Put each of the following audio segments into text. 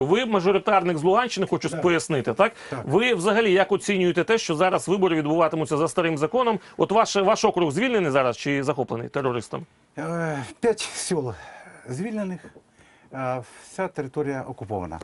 Ви мажоритарник з Луганщини, хочу Так. пояснити, так? Так. Ви взагалі як оцінюєте те, що зараз вибори відбуватимуться за старим законом? От ваш, ваш округ звільнений зараз чи захоплений терористом? Е, П'ять сіл звільнених, вся територія окупована.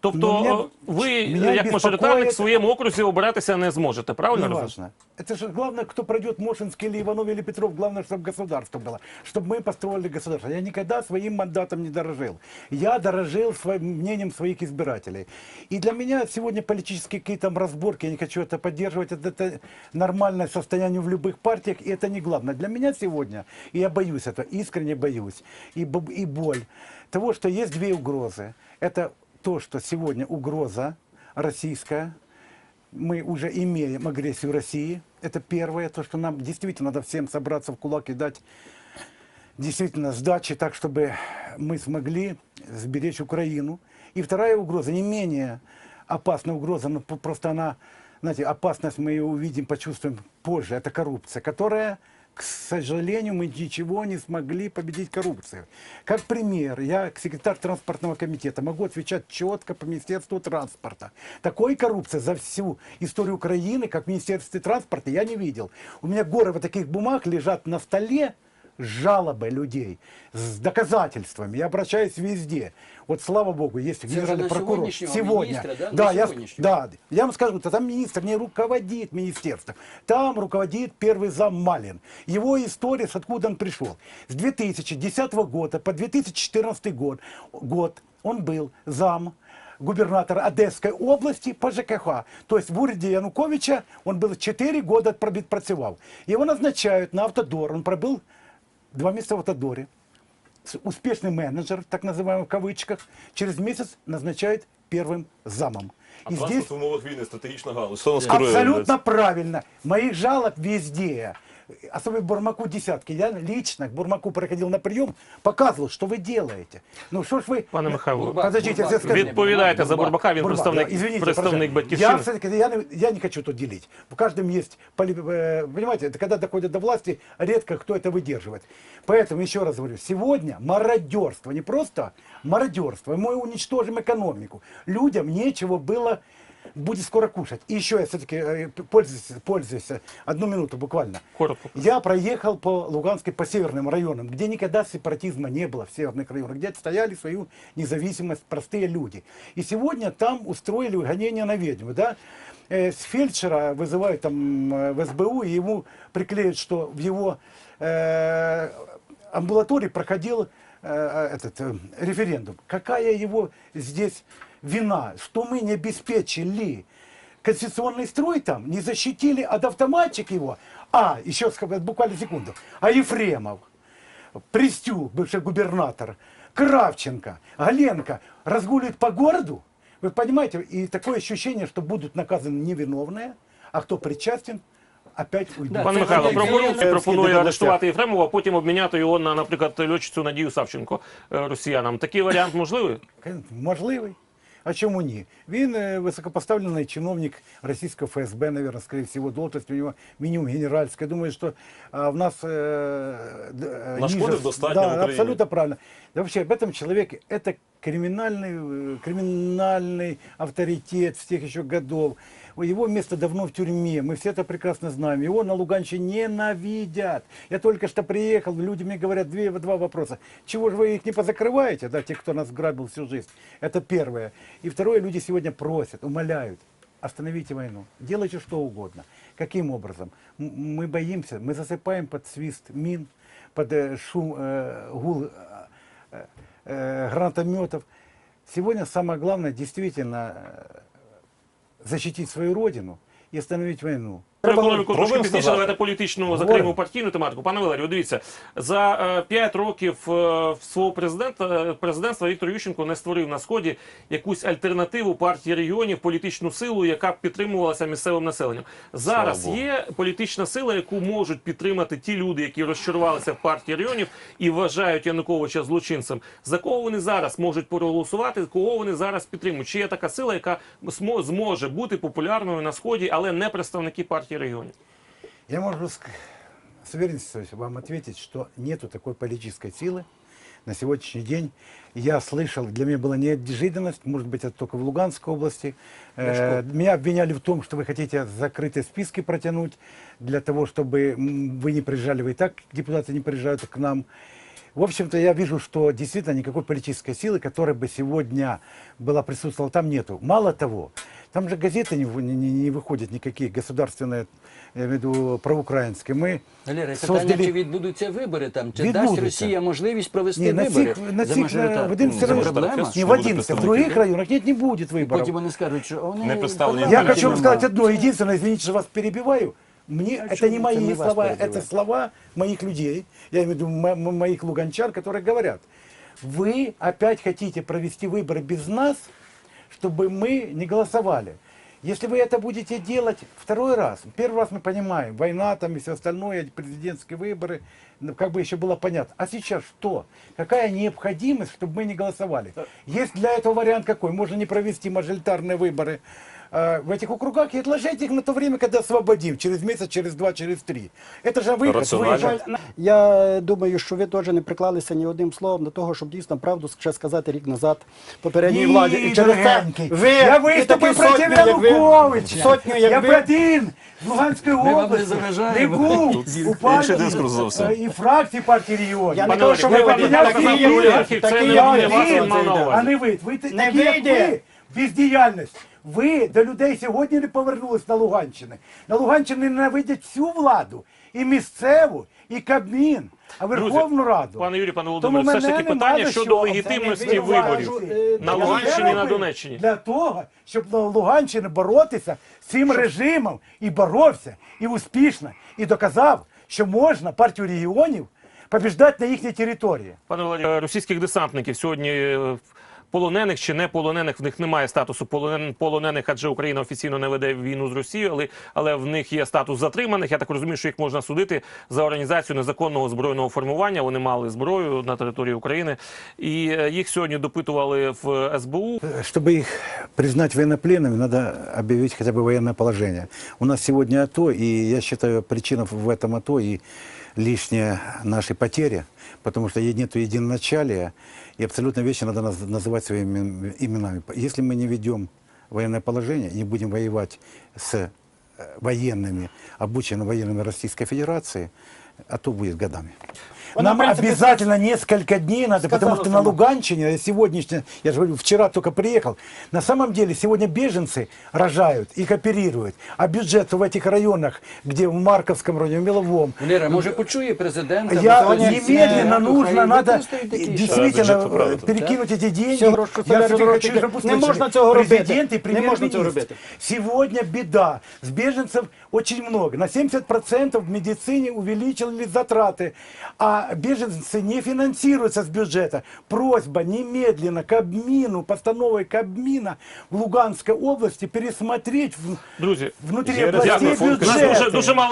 Тобто Ну, мене- е, ви, мене як мажоритарник, в беспокоит- своєму окрузі обиратися не зможете, правильно розумію? Неважно. Это же главное, кто пройдет Мошинский или Иванов или Петров, главное, чтобы государство было, чтобы мы построили государство. Я никогда своим мандатом не дорожил. Я дорожил своим мнением своих избирателей. И для меня сегодня политические какие-то разборки, я не хочу это поддерживать, это, это нормальное состояние в любых партиях, и это не главное. Для меня сегодня, и я боюсь этого, искренне боюсь, и, бо- и боль того, что есть две угрозы. Это то, что сегодня угроза российская, мы уже имеем агрессию России. Это первое, то, что нам действительно надо всем собраться в кулак и дать действительно сдачи так, чтобы мы смогли сберечь Украину. И вторая угроза, не менее опасная угроза, но просто она, знаете, опасность мы ее увидим, почувствуем позже. Это коррупция, которая, к сожалению, мы ничего не смогли победить коррупцию. Как пример, я, секретарь транспортного комитета, могу отвечать четко по Министерству транспорта. Такой коррупции за всю историю Украины, как в Министерстве транспорта, я не видел. У меня горы вот таких бумаг лежат на столе, жалобы людей с доказательствами. Я обращаюсь везде. Вот слава богу, есть генеральный прокурор. Сегодня. министра, да? Да, я, да, я вам скажу, там министр не руководит министерством. Там руководит первый зам Малин. Его история, с откуда он пришел. С 2010 года по 2014 год, год он был зам губернатора Одесской области по ЖКХ. То есть в уряде Януковича он был 4 года працевал. Его назначают на автодор. Он пробыл два месяца в автодоре. С- Успешный менеджер, так называемый в кавычках, через месяц назначают первым замом. А И здесь транспорт в умовах війни стратегічна галузь. Що нас керує? абсолютно правильно. Моих жалоб везде. Особенно в Бурмаку десятки. Я лично к Бурмаку приходил на прием, показывал, что вы делаете. Ну что ж вы... Пане Михайло, Бурбак, Подождите, Бурбак, я скажу. відповідайте за Бурбака, він Бурбак, представник, да, извините, представник пожалуйста. батьківщини. Я, все-таки, я, не- я не хочу тут делить. В каждом есть, поли- э, понимаете, это когда доходят до власти, редко кто это выдерживает. Поэтому еще раз говорю, сегодня мародерство, не просто мародерство, мы уничтожим экономику. Людям нечего было будет скоро кушать. И еще я все-таки пользуюсь, пользуюсь, э, одну минуту буквально. Коротко. Я проехал по Луганской, по северным районам, где никогда сепаратизма не было в северных районах, где отстояли свою независимость простые люди. И сегодня там устроили гонение на ведьму, да? Э, С фельдшера вызывают там э, в СБУ, и ему приклеят, что в его э, амбулатории проходил э, этот э, референдум. Какая его здесь вина, что мы не обеспечили конституционный строй там, не защитили от автоматчик его. А, еще ск- буквально секунду. А Ефремов, Пристю, бывший губернатор, Кравченко, Галенко разгуливают по городу. Вы понимаете, и такое ощущение, что будут наказаны невиновные, а кто причастен, опять уйдут. Да, Пане це Михайло, як прокурор Зеленський пропонує до арештувати Єфремова, а потім обміняти його на, наприклад, льотчицю Надію Савченко е, росіянам. Такий варіант можливий? Можливий. А чому ні? Він е, високопоставлений чиновник російського ФСБ, наверное, скорее всего, должность у него минимум генеральская. Думаю, что а, в нас... э, д- э, Нашкодив ниже- достатньо Да, в Україні. абсолютно правильно. Да вообще, об этом человеке, это криминальный, э, криминальный авторитет с тех еще годов. Его место давно в тюрьме, мы все это прекрасно знаем. Его на Луганщине ненавидят. Я только что приехал, люди мне говорят две, два вопроса. Чего же вы их не позакрываете, да, те, кто нас грабил всю жизнь? Это первое. И второе, люди сегодня просят, умоляют. Остановите войну, делайте что угодно. Каким образом? Мы боимся, мы засыпаем под свист мин, под э, шум, э, гул э, э, гранатометов. Сегодня самое главное действительно э, защитить свою родину и остановить войну. Економіку трошки пізніше, сказати. давайте політичну закриємо партійну тематику. Пане Валерію, дивіться, за 5 років е, свого президента президентства Віктор Ющенко не створив на сході якусь альтернативу партії регіонів, політичну силу, яка б підтримувалася місцевим населенням. Зараз Слава є політична сила, яку можуть підтримати ті люди, які розчарувалися в партії регіонів і вважають Януковича злочинцем. За кого вони зараз можуть проголосувати? Кого вони зараз підтримують? Чи є така сила, яка зможе бути популярною на сході, але не представники партії регіонів? Я могу с уверенностью вам ответить, что нету такой политической силы на сегодняшний день я слышал, для меня была неожиданность, может быть, это только в Луганской области. Э, меня обвиняли в том, что вы хотите закрытые списки протянуть для того, чтобы вы не приезжали, вы и так депутаты не приезжают к нам. В общем-то, я вижу, что действительно никакой политической силы, которая бы сегодня была присутствовала, там нету. Мало того, там же газеты не, вы- не- не- не выходят никакие государственные, я имею в виду проукраинские. Мы Валерій, питання, создали- чи відбудуться вибори там? Чи Відбудуться. дасть Росія можливість провести Не, на вибори цих, на за цих, мажоритар- на, в 11 Це районах, проблема. не Що в буде 11, в представники? других районах нет, не будет выборов. Потім вони скажуть, що вони Не представлені Я парламенту хочу вам немає. сказать одно, единственное, извините, что вас перебиваю. Мне это чему? не Это мои мы вас слова, перебиваем. это слова моих людей, я имею в виду мо- мо- моих луганчан, которые говорят, вы опять хотите провести выборы без нас, чтобы мы не голосовали. Если вы это будете делать второй раз, первый раз мы понимаем, война там и все остальное, президентские выборы, ну, как бы еще было понятно. А сейчас что? Какая необходимость, чтобы мы не голосовали? Есть для этого вариант какой? Можно не провести мажоритарные выборы э, в этих округах и отложить их на то время, когда освободим, через месяц, через два, через три. Это же выход. Рационально. выход. Я думаю, що ви теж не приклалися ні одним словом до того, щоб дійсно правду ще сказати рік назад попередній Ні, владі. І через це дорогенький. ви я і виступив такі проти сотні, як ви, Януковича. сотню, як я ви. б один в Луганській вам не області заважаємо. не був Тут у інший партії дискурс зовсім. е, і фракції партії регіонів. Я не Пане кажу, що ви Олег, один, я такі казав, є, Олег, це такі не- є, не він вас це мав на йде. увазі. А не ви, ви т- Не такі, як вийде. ви, бездіяльність. Ви до людей сьогодні не повернулись на Луганщини. На Луганщині ненавидять всю владу, і місцеву, і Кабмін, а Верховну Раду. Пане Юрій, пане Тому Володимире, все ж мене таки питання до щодо легітимності виборів на Я Луганщині і на Донеччині. Для того, щоб на Луганщині боротися з цим режимом і боровся, і успішно, і доказав, що можна партію регіонів побіждати на їхній території. Пане Валерію, російських десантників сьогодні е, полонених чи не полонених, в них немає статусу полонен- полонених, адже Україна офіційно не веде війну з Росією, але, але в них є статус затриманих. Я так розумію, що їх можна судити за організацію незаконного збройного формування. Вони мали зброю на території України, і е, їх сьогодні допитували в СБУ. Чтобы их признать военнопленными, надо объявить хотя бы военное положение. У нас сегодня АТО, и я считаю, причина в этом АТО и лишняя наши потери, потому что нет единоначалия, и абсолютно вещи надо наз- называть своими имен- именами. Если мы не ведем военное положение, не будем воевать с э, военными, обученными военными Российской Федерации, АТО будет годами. Он, Нам в принципе, обязательно несколько дней надо, сказал потому что на сама. Луганщине, сегодняшний, я же говорю, вчера только приехал, на самом деле сегодня беженцы рожают, их оперируют, а бюджет в этих районах, где в Марковском районе, в Меловом, Валера, може почує президента? я бо сьогодні немедленно це- нужно, хай надо використають такі бюджет действительно поправити. перекинуть эти деньги. Всього гроші Я соляри все-таки робити. хочу, чтобы Не услышали можна цього робити. президент и Не можна цього премьер-министр. робити. Сегодня беда. С беженцев очень много. На 70% в медицине увеличили затраты, а беженцы не финансируются с бюджета. Просьба немедленно Кабмину, постановой Кабмина в Луганской области пересмотреть в- Друзі, раз областей дякую, фонд у нас бюджеты. дуже дуже мало.